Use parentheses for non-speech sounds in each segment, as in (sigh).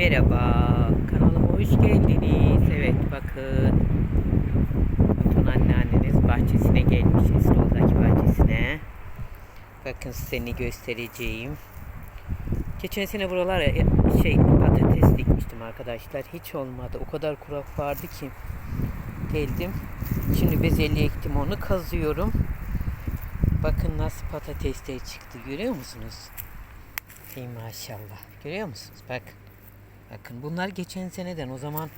Merhaba, kanalıma hoş geldiniz. Evet bakın, Batuhan anneanneniz bahçesine gelmiş, Esrol'daki bahçesine. Bakın size göstereceğim. Geçen sene buralara e, şey patates dikmiştim arkadaşlar. Hiç olmadı. O kadar kurak vardı ki. Geldim. Şimdi bezelye ektim onu kazıyorum. Bakın nasıl patatesler çıktı görüyor musunuz? Ey maşallah. Görüyor musunuz? Bak. Bakın bunlar geçen seneden o zaman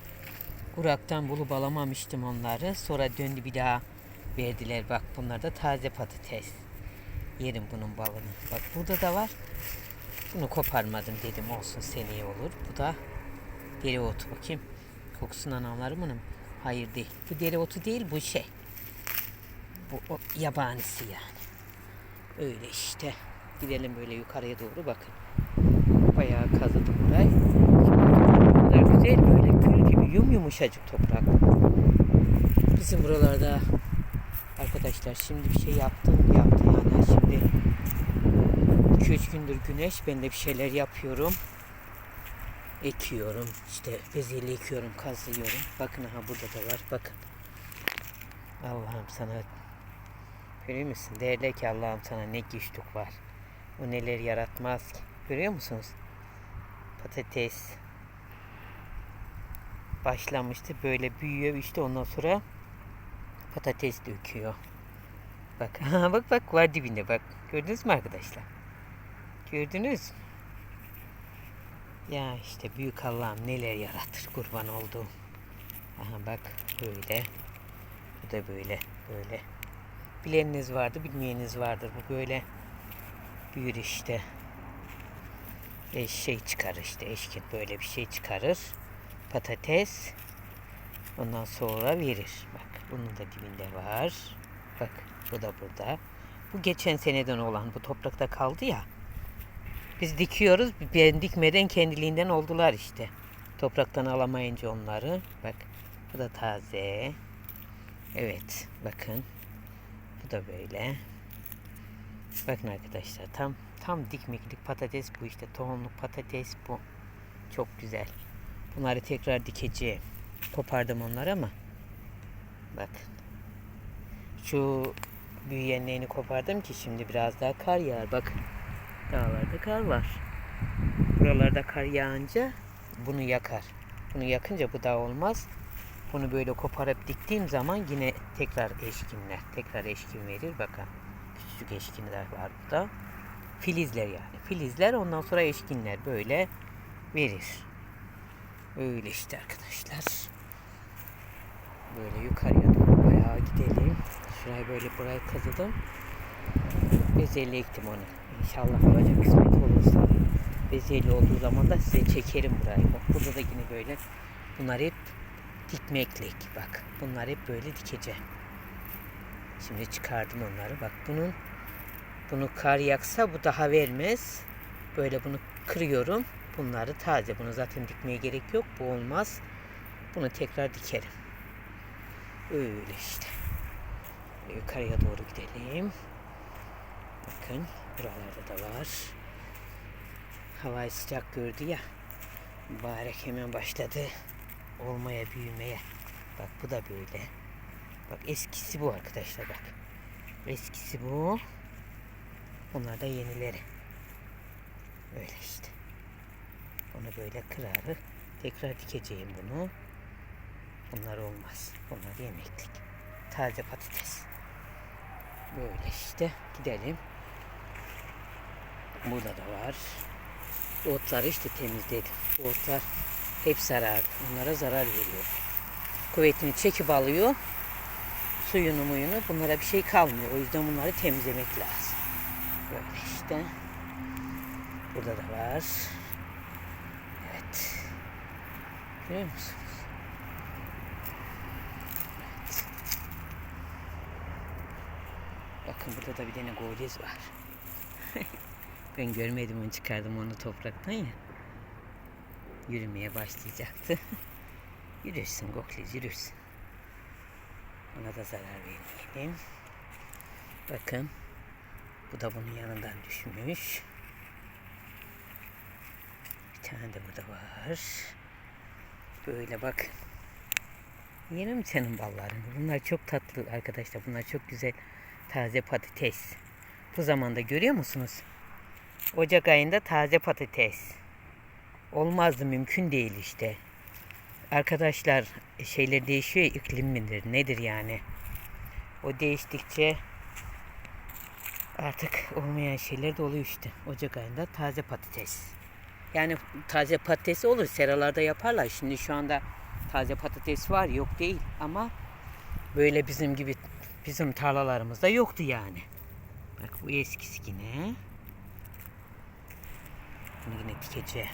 kuraktan bulup alamamıştım onları. Sonra döndü bir daha verdiler. Bak bunlar da taze patates. Yerim bunun balını. Bak burada da var. Bunu koparmadım dedim olsun seneye olur. Bu da dereotu bakayım. Kokusundan anlarım mı? Hayır değil. Bu dereotu değil bu şey. Bu o yabanisi yani. Öyle işte. Gidelim böyle yukarıya doğru bakın. Bayağı kazıdım burayı. Güzel böyle gül gibi yum yumuşacık toprak. Bizim buralarda arkadaşlar şimdi bir şey yaptım yaptı yani şimdi 2-3 gündür güneş ben de bir şeyler yapıyorum. Ekiyorum işte bezelye ekiyorum kazıyorum. Bakın aha burada da var bakın. Allah'ım sana Görüyor musun? Derler ki Allah'ım sana ne güçlük var. O neler yaratmaz ki. Görüyor musunuz? Patates başlamıştı. Böyle büyüyor işte ondan sonra patates döküyor. Bak (laughs) bak bak var dibinde bak. Gördünüz mü arkadaşlar? Gördünüz mü? Ya işte büyük Allah'ım neler yaratır kurban olduğum. Aha bak böyle. Bu da böyle böyle. Bileniniz vardı, bilmeyeniniz vardır. Bu böyle büyür işte. E, şey çıkarır işte eşkin böyle bir şey çıkarır. Patates. Ondan sonra verir. Bak bunun da dibinde var. Bak bu da burada. Bu geçen seneden olan bu toprakta kaldı ya. Biz dikiyoruz. Ben dikmeden kendiliğinden oldular işte. Topraktan alamayınca onları. Bak bu da taze. Evet bakın. Bu da böyle. Bakın arkadaşlar tam tam dikmeklik patates bu işte tohumluk patates bu. Çok güzel. Bunları tekrar dikeceğim. Kopardım onları ama. Bakın. Şu büyüyenlerini kopardım ki şimdi biraz daha kar yağar. Bakın. Dağlarda kar var. Buralarda kar yağınca bunu yakar. Bunu yakınca bu da olmaz. Bunu böyle koparıp diktiğim zaman yine tekrar eşkinler. Tekrar eşkin verir. Bakın. Küçücük eşkinler var burada. Filizler yani. Filizler ondan sonra eşkinler böyle verir. Öyle işte arkadaşlar. Böyle yukarıya doğru bayağı gidelim. Şurayı böyle burayı kazıdım. Bezelye ektim onu. İnşallah olacak kısmet olursa. Bezelye olduğu zaman da size çekerim burayı. Bak burada da yine böyle bunlar hep dikmeklik. Bak bunlar hep böyle dikeceğim. Şimdi çıkardım onları. Bak bunun bunu kar yaksa bu daha vermez. Böyle bunu kırıyorum. Bunları taze. Bunu zaten dikmeye gerek yok. Bu olmaz. Bunu tekrar dikerim. Öyle işte. Yukarıya doğru gidelim. Bakın buralarda da var. Havayı sıcak gördü ya. Mübarek hemen başladı olmaya, büyümeye. Bak bu da böyle. Bak eskisi bu arkadaşlar bak. Eskisi bu. Bunlar da yenileri. Böyle işte. Onu böyle kırarı. Tekrar dikeceğim bunu. Bunlar olmaz. Bunlar yemeklik. Taze patates. Böyle işte. Gidelim. Burada da var. Otları işte temizledim. Bu otlar hep zarar. Onlara zarar veriyor. Kuvvetini çekip alıyor. Suyunu muyunu bunlara bir şey kalmıyor. O yüzden bunları temizlemek lazım. Böyle işte. Burada da var. Görüyor musunuz? Evet. Bakın burada da bir tane goliz var. (laughs) ben görmedim onu çıkardım onu topraktan ya yürümeye başlayacaktı. (laughs) yürürsün Gokliz yürürsün. Ona da zarar vermeyelim. Bakın. Bu da bunun yanından düşmüş. Tane de burada var. Böyle bak. Yeni mi senin balların? Bunlar çok tatlı arkadaşlar. Bunlar çok güzel taze patates. Bu zamanda görüyor musunuz? Ocak ayında taze patates. Olmazdı mümkün değil işte. Arkadaşlar şeyler değişiyor iklim midir nedir yani. O değiştikçe artık olmayan şeyler de oluyor işte. Ocak ayında taze patates. Yani taze patates olur. Seralarda yaparlar. Şimdi şu anda taze patates var yok değil ama böyle bizim gibi bizim tarlalarımızda yoktu yani. Bak bu eskisi yine. Bunu yine dikeceğim.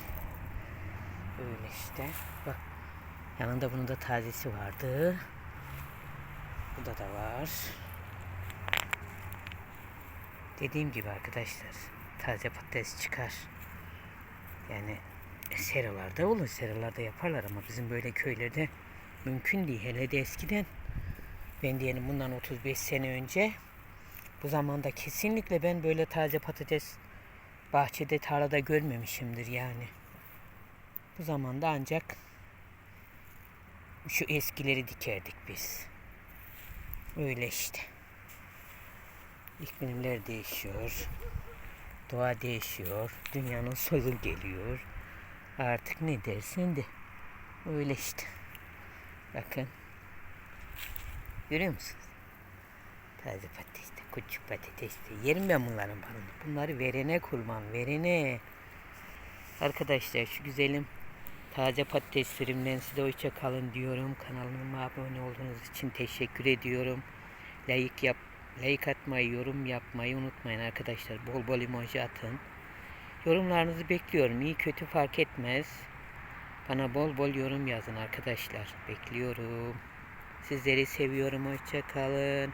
Öyle işte. Bak yanında bunun da tazesi vardı. Burada da var. Dediğim gibi arkadaşlar taze patates çıkar. Yani seralarda olur, seralarda yaparlar ama bizim böyle köylerde mümkün değil. Hele de eskiden ben diyelim bundan 35 sene önce bu zamanda kesinlikle ben böyle taze patates bahçede tarlada görmemişimdir yani. Bu zamanda ancak şu eskileri dikerdik biz. Öyle işte. İklimler değişiyor. Doğa değişiyor. Dünyanın sonu geliyor. Artık ne dersin de. Öyle işte. Bakın. Görüyor musunuz? Taze patates de, küçük patates de. Yerim ben bunların balını. Bunları verene kurban, verene. Arkadaşlar şu güzelim taze patateslerimden size hoşça kalın diyorum. Kanalıma abone olduğunuz için teşekkür ediyorum. Like yap, like atmayı, yorum yapmayı unutmayın arkadaşlar. Bol bol emoji atın. Yorumlarınızı bekliyorum. İyi kötü fark etmez. Bana bol bol yorum yazın arkadaşlar. Bekliyorum. Sizleri seviyorum. Hoşça kalın.